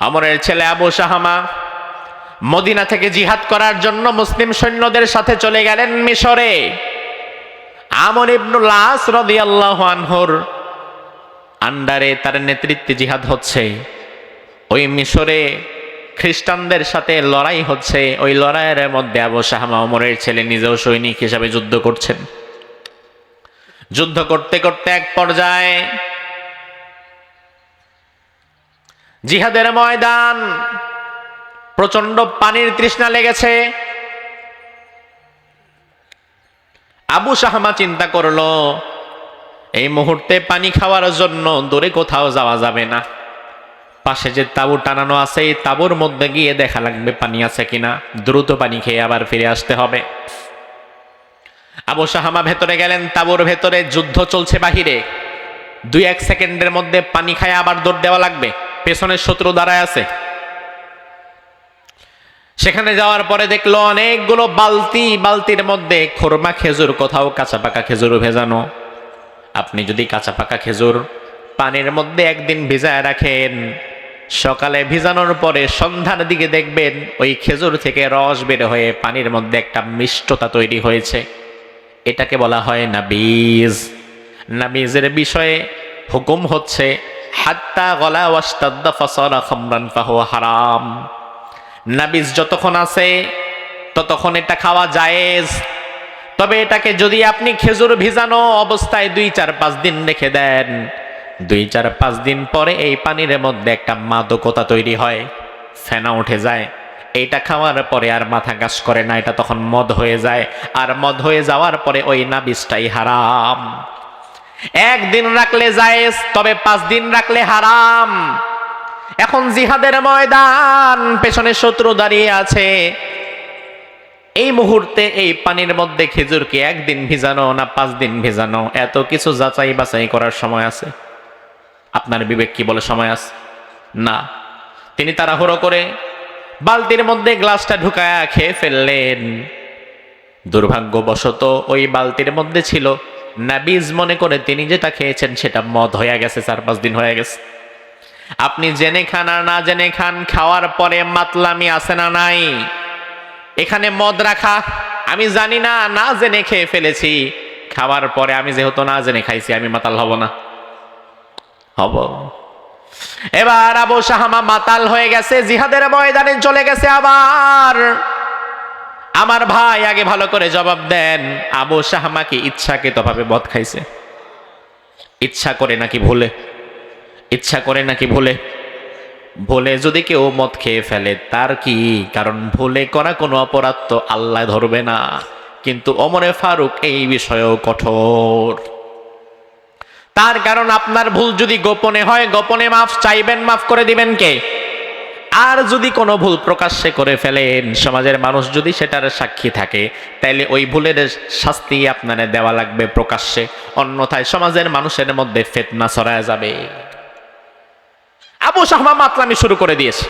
আমরের ছেলে আবু সাহামা মদিনা থেকে জিহাদ করার জন্য মুসলিম সৈন্যদের সাথে চলে গেলেন মিশরে। আমর ইবনুল আস রাদিয়াল্লাহু আনহুর আন্ডারে তার নেতৃত্বে জিহাদ হচ্ছে। ওই মিশরে খ্রিস্টানদের সাথে লড়াই হচ্ছে। ওই লড়াইয়ের মধ্যে আবু সাহামা ওমরের ছেলে নিজেও সৈনিক হিসাবে যুদ্ধ করছেন। যুদ্ধ করতে করতে এক পর্যায়ে জিহাদের ময়দান। প্রচণ্ড পানির তৃষ্ণা লেগেছে। আবু সাহামা চিন্তা করল, এই মুহূর্তে পানি খাওয়ার জন্য দূরে কোথাও যাওয়া যাবে না। পাশে যে তাবু টানানো আছে, এই তাবুর মধ্যে গিয়ে দেখা লাগবে পানি আছে কিনা। দ্রুত পানি খেয়ে আবার ফিরে আসতে হবে। আবু সাহামা ভেতরে গেলেন, তাবুর ভেতরে যুদ্ধ চলছে বাহিরে। দুই এক সেকেন্ডের মধ্যে পানি খায় আবার দৌড় দেওয়া লাগবে। পেছনের শত্রু দাঁড়ায় আছে। সেখানে যাওয়ার পরে দেখল অনেকগুলো বালতি, বালতির মধ্যে খোরমা খেজুর কোথাও কাঁচা পাকা খেজুর ভেজানো। আপনি যদি কাঁচা পাকা খেজুর পানির মধ্যে একদিন ভিজায় রাখেন, সকালে ভিজানোর পরে সন্ধ্যার দিকে দেখবেন ওই খেজুর থেকে রস বের হয়ে পানির মধ্যে একটা মিষ্টতা তৈরি হয়েছে। এটাকে বলা হয় নাবিজ। নাবিজের বিষয়ে হুকুম হচ্ছে হাত্তা গলা ওয়াস্তাদ্দা ফসলা খামরান ফাহু হারাম। নাবিজ যতক্ষণ আছে, ততক্ষণ এটা খাওয়া জায়েজ। তবে এটাকে যদি আপনি খেজুর ভিজানো অবস্থায় দুই, চার, পাঁচ দিন রেখে দেন, দুই, চার, পাঁচ দিন পরে এই পানির মধ্যে একটা মাদকতা তৈরি হয়, ফেনা উঠে যায়। এইটা খাওয়ার পরে আর মাথা গাছ করে না, এটা তখন মদ হয়ে যায়। আর মদ হয়ে যাওয়ার পরে ওই নাবিজটাই হারাম। একদিন রাখলে জায়েজ, তবে পাঁচ দিন রাখলে হারাম। এখন জিহাদের ময়দান, পেছনে শত্রু দাঁড়িয়ে আছে। এই মুহূর্তে এই পানির মধ্যে খেজুরকে একদিন ভিজানো না পাঁচ দিন ভিজানো, এত কিছু যাচাই বাছাই করার সময় আছে। আপনার বিবেক কি বলে সময় আছে? না। তিনি তাড়াহুড়ো করে বালতির মধ্যে গ্লাসটা ঢুকায়া খেয়ে ফেললেন। দুর্ভাগ্যবশত ওই বালতির মধ্যে ছিল নাবিজ মনে করে তিনি যেটা খেয়েছেন সেটা মদ হয়ে গেছে, চার পাঁচ দিন হয়ে গেছে। আপনি জেনে খান আর না জেনে খান, খাওয়ার পরে মাতলামি আছে না নাই? এখানে মদ রাখা, আমি জানি না না জেনে খেয়ে ফেলেছি। খাওয়ার পরে আমি যেহেতু না জেনে খাইছি, আমি মাতাল হব না। হব। এবার আবু সাহামা মাতাল হয়ে গেছে, জিহাদের ময়দানে চলে গেছে আবার। আমার ভাই আগে ভালো করে জবাব দেন, আবু সাহামা কি ইচ্ছাকৃতভাবে মদ খাইছে? ইচ্ছা করে নাকি ভুলে? ইচ্ছা করে নাকি ভুলে? ভুলে যদি কেউ মদ খেয়ে ফেলে, তার কি? কারণ ভুলে করা কোনো অপরাধ তো আল্লাহ ধরবে না। কিন্তু অমরে ফারুক এই বিষয়েও কঠোর। তার কারণ আপনার ভুল যদি গোপনে হয়, গোপনে মাফ চাইবেন, মাফ করে দিবেন কে? আর যদি কোনো ভুল প্রকাশ্যে করে ফেলেন, সমাজের মানুষ যদি সেটার সাক্ষী থাকে, তাইলে ওই ভুলের শাস্তি আপনারে দেওয়া লাগবে প্রকাশ্যে। অন্যথায় সমাজের মানুষের মধ্যে ফেতনা ছড়ায় যাবে। আবু শাহমা মাতলামি শুরু করে দিয়েছে।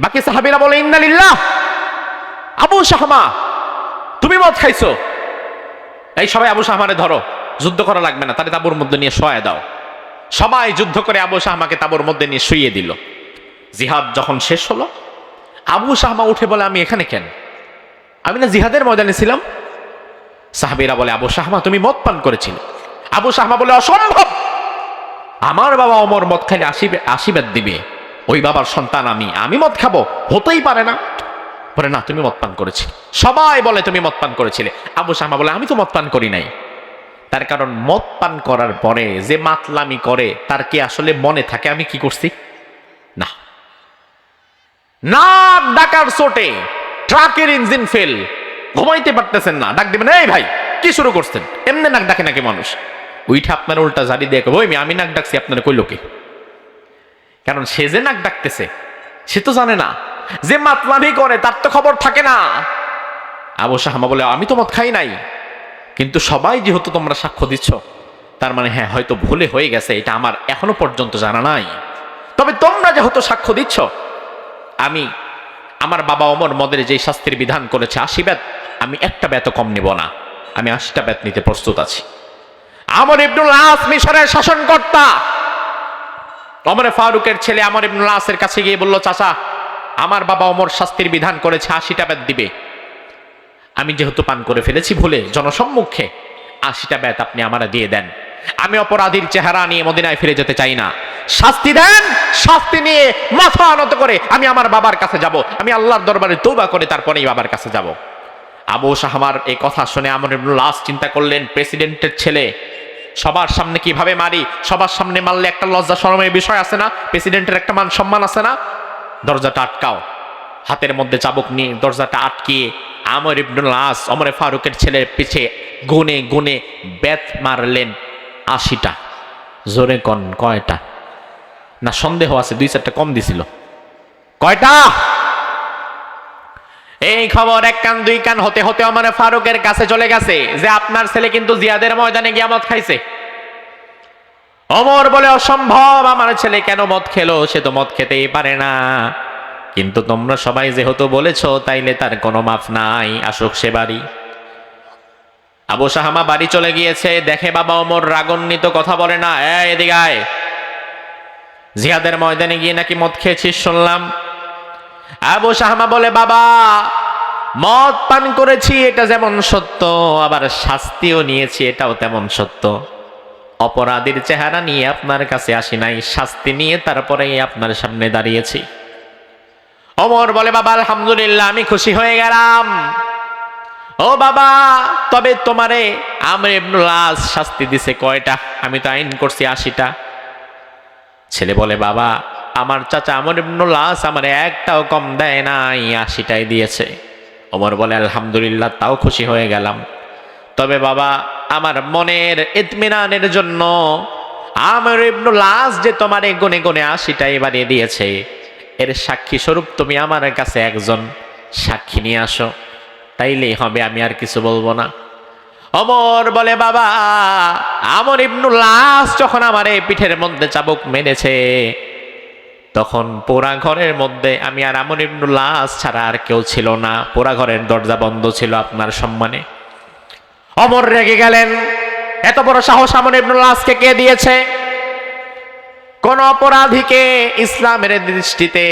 বাকি সাহাবিরা বলে, ইন্নালিল্লাহ! আবু শাহমা তুমি মদ খাইছো? এই সবাই আবু শাহমারে ধরো, যুদ্ধ করা লাগবে না তাহলে তাবুর মধ্যে নিয়ে শোয়া দাও। সবাই যুদ্ধ করে আবু শাহমাকে তাবুর মধ্যে নিয়ে শুইয়ে দিল। জিহাদ যখন শেষ হলো, আবু শাহমা উঠে বলে, আমি এখানে কেন? আমি না জিহাদের ময়দানে ছিলাম। সাহাবিরা বলে, আবু শাহমা তুমি মদ পান করেছিলে। আবু শাহমা বলে, অসম্ভব! আমার বাবা অমর মদ খাইলে আশীর্বাদ আশীর্বাদ দিবে। ওই বাবার সন্তান আমি। আমি মদ খাব? হতেই পারে না। বলে, না, তুমি মদ পান করেছি সবাই বলে, তুমি মদ পান করেছিলে। আবু শাহমা বলে, আমি তো মদ পান করি নাই। তার কারণ, মদ পান করার পরে যে মাতলামি করে, তার কি আসলে মনে থাকে? আমি কি করছি? না। নাক ডাকার চোটে ট্রাকের ইঞ্জিন ফেল ঘুমাইতে পারতেছেন না। ডাক দিবেন, এই ভাই, কি শুরু করছেন? এমনি নাক ডাকে নাকি মানুষ? উইঠা আপনার উল্টা জারি দিয়ে ওই আমি নাক ডাকছি, আপনার কই লোকে কারণ সে যে নাক ডাকতেছে, সে তো জানে না। যে মাতলামি করে, তার তো খবর থাকে না। আবু শাহমা বলে, আমি তো মত খাই নাই। কিন্তু সবাই যেহেতু তোমরা সাক্ষ্য দিচ্ছ, তার মানে হ্যাঁ হয়তো ভুলে হয়ে গেছে, এটা আমার এখনও পর্যন্ত জানা নাই। তবে তোমরা যেহেতু সাক্ষ্য দিচ্ছ আমি, আমার বাবা অমর মদের যে শাস্তির বিধান করেছে, আশি ব্যাত, আমি একটা ব্যাত কম নেব না। আমি আশিটা ব্যাত নিতে প্রস্তুত আছি। আমর ইবনুল আস মিশরের শাসনকর্তা। অমরে ফারুকের ছেলে আমর ইবনুল আসের কাছে গিয়ে বলল, চাচা, আমার বাবা অমর শাস্তির বিধান করেছে, আশিটা বেত দিবে। আমি যেহেতু পান করে ফেলেছি ভুলে, জনসম্মুখে আশিটা বেত আপনি আমারা দিয়ে দেন। আমি অপরাধীর চেহারা নিয়ে মদিনায় ফিরে যেতে চাই না। শাস্তি দেন, শাস্তি নিয়ে মাথা আনত করে আমি আমার বাবার কাছে যাব। আমি আল্লাহর দরবারে তৌবা করে তারপরেই বাবার কাছে যাব। আবু শাহমার এই কথা শুনে আমর আস চিন্তা করলেন, প্রেসিডেন্টের ছেলে, সবার সামনে কীভাবে মারি? সবার সামনে মারলে একটা লজ্জা শরমের বিষয় আছে না? প্রেসিডেন্টের একটা মান সম্মান আছে না? দরজাটা আটকাও। হাতের মধ্যে চাবুক নিয়ে দরজাটা আটকিয়ে আমর ইবনুল আস অমরে ফারুকের ছেলের পিছে গুনে গুনে বেত মারলেন। আশিটা, জোরে কন, কয়টা? না, সন্দেহ আছে, দুই চারটা কম দিছিল। কয়টা? এই খবর এক কান, দুই কান, হতে হতে আমার ফারুকের কাছে চলে গেছে, যে আপনার ছেলে কিন্তু জিয়াদের ময়দানে গিয়া মদ খাইছে। অমর বলে, অসম্ভব, আমার ছেলে কেন মদ খেলো? সে তো মদ খেতেই পারে না। কিন্তু তোমরা সবাই যেহেতু বলেছ, তাইলে তার কোনো মাফ নাই, আসুক সে বাড়ি। আবু সাহামা বাড়ি চলে গিয়েছে, দেখে বাবা অমর রাগান্বিত, কথা বলে না এদিকে আয়। জিহাদের ময়দানে গিয়ে নাকি মদ খেয়েছিস শুনলাম। আবু সাহামা বলে, বাবা, মদ পান করেছি, এটা যেমন সত্য, আবার শাস্তিও নিয়েছি, এটাও তেমন সত্য। অপরাধীর চেহারা নিয়ে আপনার কাছে আসি নাই, শাস্তি নিয়ে তারপরে আপনার সামনে দাঁড়িয়েছি। অমর বলে, বাবা, আলহামদুলিল্লাহ, আমি খুশি হয়ে গেলাম। ও বাবা, তবে তোমারে আমর ইবনুল শাস্তি দিছে কয়টা? আমি তো আইন করছি আশিটা। ছেলে বলে, বাবা, আমার চাচা আমর ইবনুল আস আমার একটাও কম দেয় নাই, আশিটাই দিয়েছে। ওমর বলে, আলহামদুলিল্লাহ, তাও খুশি হয়ে গেলাম। তবে বাবা, আমার মনের ইতমিনানের জন্য আমর ইবনুল আস যে তোমার গুনে গুনে আশিটাই বানিয়ে দিয়েছে, এর সাক্ষী স্বরূপ তুমি আমার কাছে একজন সাক্ষী নিয়ে আসো। তাইলেই হবে, আমি আর কিছু বলব না। অমর বলে, বাবা, আমর ইবনুল্লাস যখন আমার এই পিঠের মধ্যে চাবুক মেরেছে, তখন পোড়া ঘরের মধ্যে আমি আর আমর ইবনুল্লাস ছাড়া আর কেউ ছিল না। পোড়া ঘরের দরজা বন্ধ ছিল আপনার সম্মানে। অমর রেগে গেলেন, এত বড় সাহস আমর ইবনুল্লাসকে কে দিয়েছে? কোন অপরাধীকে ইসলামের দৃষ্টিতে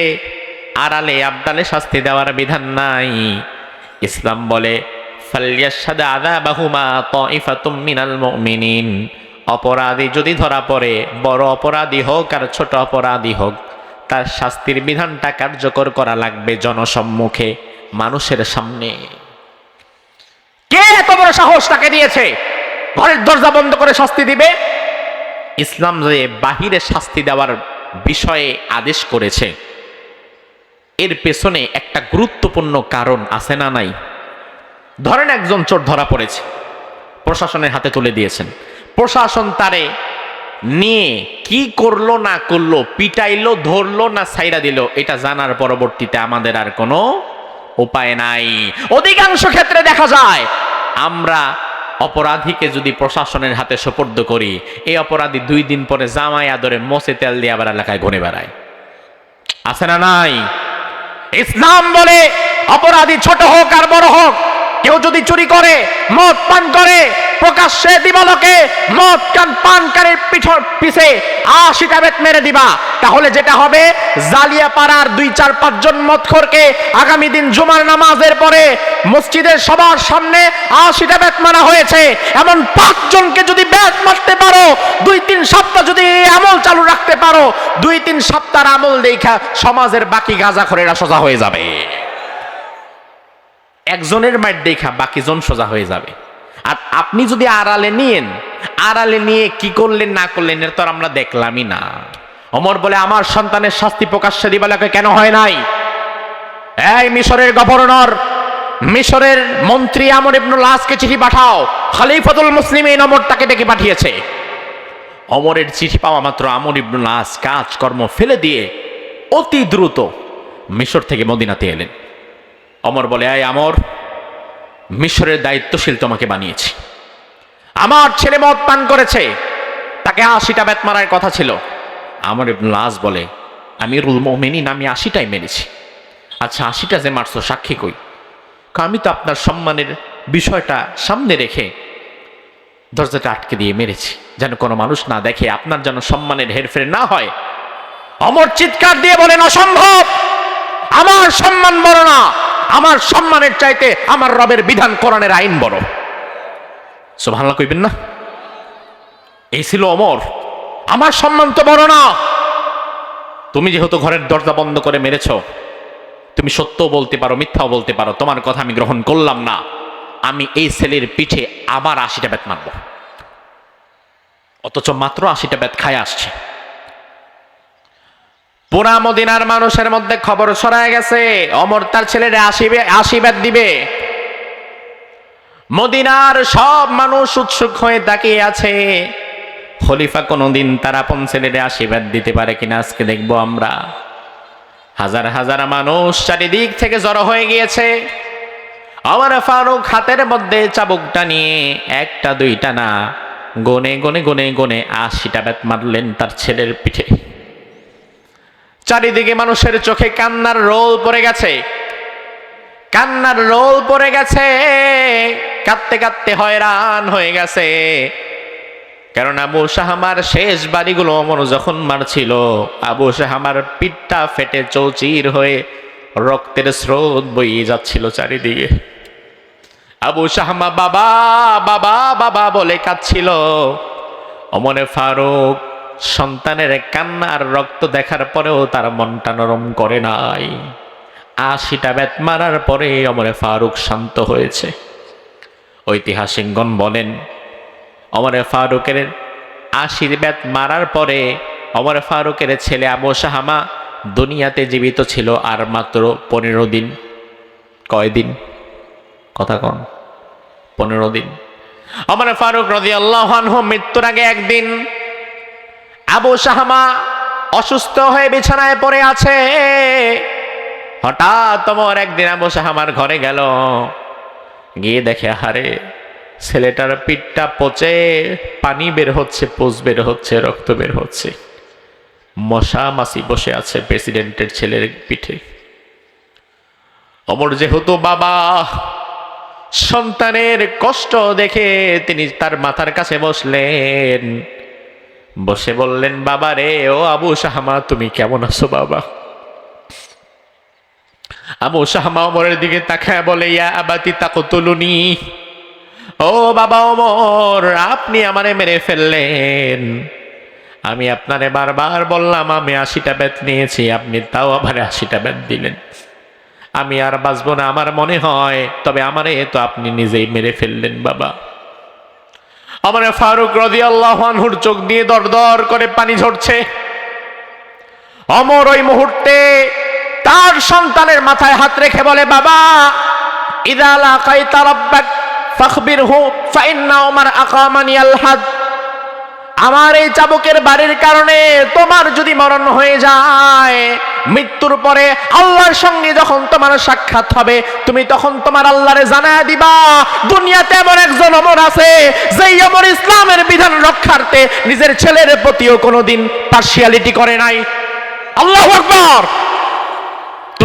আড়ালে আবদালে শাস্তি দেওয়ার বিধান নাই। ইসলাম বলে আযাবাহুমা তাইফাতুম মিনাল মুমিনিন। অপরাধী যদি ধরা পড়ে, বড় অপরাধী হোক আর ছোট অপরাধী হোক, তার শাস্তির বিধানটা কার্যকর করা লাগবে জনসম্মুখে, মানুষের সামনে। কে এত বড় সাহস তাকে দিয়েছে? ঘরের দরজা বন্ধ করে শাস্তি দিবে? ইসলাম যে বাহিরে শাস্তি দেওয়ার বিষয়ে আদেশ করেছে এর পেছনে একটা গুরুত্বপূর্ণ কারণ আছে না নাই? ধরেন একজন চোর ধরা পড়েছে, প্রশাসনের হাতে তুলে দিয়েছেন। প্রশাসন তারে নিয়ে কি করল না করল, পিটাইলো, ধরলো না সাইরা দিল, এটা জানার পরবর্তীতে আমাদের আর কোনো উপায় নাই। অধিকাংশ ক্ষেত্রে দেখা যায়, আমরা অপরাধীকে যদি প্রশাসনের হাতে সোপর্দ করি, এই অপরাধী দুই দিন পরে জামাই আদরে মোসে তেল দিয়ে আবার এলাকায় ঘুরে বেড়ায়। আছে না নাই? ইসলাম বলে অপরাধী ছোট হোক আর বড় হোক কেউ যদি চুরি করে, মদ পান করে, প্রকাশ্যে দিবালকে মদ কান পানকারীর পিছর পিছে আশিটা বেত মেরে দিবা। তাহলে যেটা হবে জালিয়া পাড়ার দুই, চার পাঁচজন মদখোরকে আগামী দিন জুমার নামাজের পরে মসজিদের সবার সামনে আশিটা বেত মারা হয়েছে। এমন পাঁচজনকে যদি বেত মারতে পারো, দুই, তিন সপ্তাহ যদি এই আমল চালু রাখতে পারো, দুই, তিন সপ্তাহের আমল দেখা সমাজের বাকি গাঁজাখরেরা সোজা হয়ে যাবে। একজনের মাইট দেখা বাকি জন সোজা হয়ে যাবে। আর আপনি যদি আড়ালে নিয়েন, আড়ালে নিয়ে কি করলেন, না করলেন, এর তো আমরা দেখলামই না। অমর বলে, আমার সন্তানের শাস্তি প্রকাশ্যে দিবালাকে কেন হয় নাই? এই মিশরের গভর্নর, মিশরের মন্ত্রী আমর ইবনুল আসকে চিঠি পাঠাও। খলিফাতুল মুসলিম এই নম্বরটাকে ডেকে পাঠিয়েছে। অমরের চিঠি পাওয়া মাত্র আমর ইবনুল আস কাজকর্ম ফেলে দিয়ে অতি দ্রুত মিশর থেকে মদিনাতে এলেন। অমর বলে, আয় আমর, মিশরের দায়িত্বশীল তোমাকে বানিয়েছি। আমার ছেলে মদ পান করেছে, তাকে আশিটা বেত মারার কথা ছিল। আমার আজ বলে আমি রুল মোমিনিন, আমি আশিটাই মেরেছি। আচ্ছা আশিটা যে মারছো, সাক্ষী কই? আমি তো আপনার সম্মানের বিষয়টা সামনে রেখে দরজাটা আটকে দিয়ে মেরেছি, যেন কোনো মানুষ না দেখে আপনার যেন সম্মানের হেরফের না হয়। অমর চিৎকার দিয়ে বলেন, অসম্ভব! আমার সম্মান বড় না! আমার সম্মানের চাইতে আমার রবের বিধান কোরআনের আইন বড়। সুবহানাল্লাহ কইবেন না? এই ছিল অমর আমার সম্মান তো বড় না। তুমি যেহেতু ঘরের দরজা বন্ধ করে মেরেছ, তুমি সত্য বলতে পারো, মিথ্যাও বলতে পারো, তোমার কথা আমি গ্রহণ করলাম না। আমি এই ছেলের পিঠে আবার আশিটা বেত মারব। অথচ মাত্র আশিটা বেত খায় আসছে। পুরা মদিনার মানুষের মধ্যে খবর ছড়ায় গেছে। অমর তার ছেলের আশিবে আশীর্বাদ দিবে। মদিনার সব মানুষ উৎসুক হয়ে তাকিয়ে আছে। খলিফা কোনোদিন তার আপন ছেলের আশীর্বাদ দিতে পারে কিনা আজকে দেখব আমরা। হাজার হাজার মানুষ চারিদিক থেকে জড়ো হয়ে গিয়েছে। আমার ফারুক হাতের মধ্যে চাবুকটা নিয়ে একটা, দুইটা না, গনে গনে গনে গনে আশিটা বেত মারলেন তার ছেলের পিঠে। চারিদিকে মানুষের চোখে কান্নার রোল পড়ে গেছে। কান্নার রোল পড়ে গেছে। কাঁদতে কাঁদতে হয়রান হয়ে গেছে। কারণ আবু শাহামার শেষ বাড়িগুলো অমর যখন মারছিল, আবু শাহামার পিঠটা ফেটে চৌচির হয়ে রক্তের স্রোত বইয়ে যাচ্ছিল চারিদিকে। আবু শাহামা বাবা বাবা বাবা বলে কাঁদছিল। অমনে ফারুক সন্তানের কান্না আর রক্ত দেখার পরেও তার মনটা নরম করে নাই। আশিটা বেত মারার পরে অমরে ফারুক শান্ত হয়েছে। ঐতিহাসিকগণ বলেন, অমরে ফারুকের আশীর্বাদ মারার পরে অমর ফারুকের ছেলে আবু শাহামা দুনিয়াতে জীবিত ছিল আর মাত্র পনেরো দিন। কয়দিন কথা কন। পনেরো দিন। অমর ফারুক রদি আল্লাহ মৃত্যুর আগে একদিন আবু সাহামা অসুস্থ হয়ে বিছানায় পড়ে আছে। হঠাৎ তোমার একদিন আবু সাহামার ঘরে গেল। গিয়ে দেখে হারে ছেলেটার পিঠটা পচে, পানি বের হচ্ছে পোষ বের হচ্ছে, রক্ত বের হচ্ছে। মশা মাসি বসে আছে প্রেসিডেন্টের ছেলের পিঠে। অমর যেহেতু বাবা, সন্তানের কষ্ট দেখে তিনি তার মাথার কাছে বসলেন। বসে বললেন বাবা রে ও আবু শাহমা তুমি কেমন আছো বাবা? আবু শাহমা অমরের দিকে তাকায় বলে, ইয়া আবাতি তাকো তাকতুলুনি। ও বাবা অমর আপনি আমারে মেরে ফেললেন। আমি আপনারে বারবার বললাম, আমি আশিটা বেত নিয়েছি, আপনি তাও আমার আশিটা বেত দিলেন। আমি আর বাঁচবো না, আমার মনে হয়, তবে আমারে তো আপনি নিজেই মেরে ফেললেন বাবা। আমার ফারুক রদি আল্লাহানহুর চোখ দিয়ে দর দর করে পানি ঝরছে। অমর ওই মুহূর্তে তার সন্তানের মাথায় হাত রেখে বলে, বাবা ইদালা কাইতা রাব্বাক ফাখবির হু ফাইন্না ওমার আকামানি আলহাদ। আমার এই চাবুকের বাড়ির কারণে তোমার যদি মরণ হয়ে যায়, মৃত্যুর পরে আল্লাহর সঙ্গে যখন তোমার সাক্ষাৎ হবে, তুমি তখন তোমার আল্লাহরে জানা দিবা, দুনিয়াতে এমন একজন অমর আছে, যেই অমর ইসলামের বিধান রক্ষার্থে নিজের ছেলের প্রতিও কোনোদিন পার্সিয়ালিটি করে নাই। আল্লাহ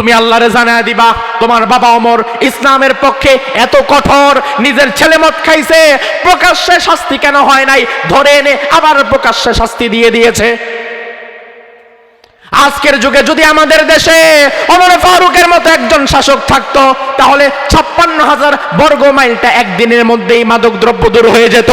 তুমি আল্লাহরে জানায় দিবা, তোমার বাবা অমর ইসলামের পক্ষে এত কঠোর, নিজের ছেলে মত খাইছে, প্রকাশ্যে শাস্তি কেন হয় নাই? ধরে এনে আবার প্রকাশ্যে শাস্তি দিয়ে দিয়েছে। আজকের যুগে যদি আমাদের দেশে অমর ফারুকের মতো একজন শাসক থাকতো, তাহলে ছাপ্পান্ন হাজার বর্গ মাইলটা একদিনের মধ্যেই মাদক দ্রব্য দূর হয়ে যেত।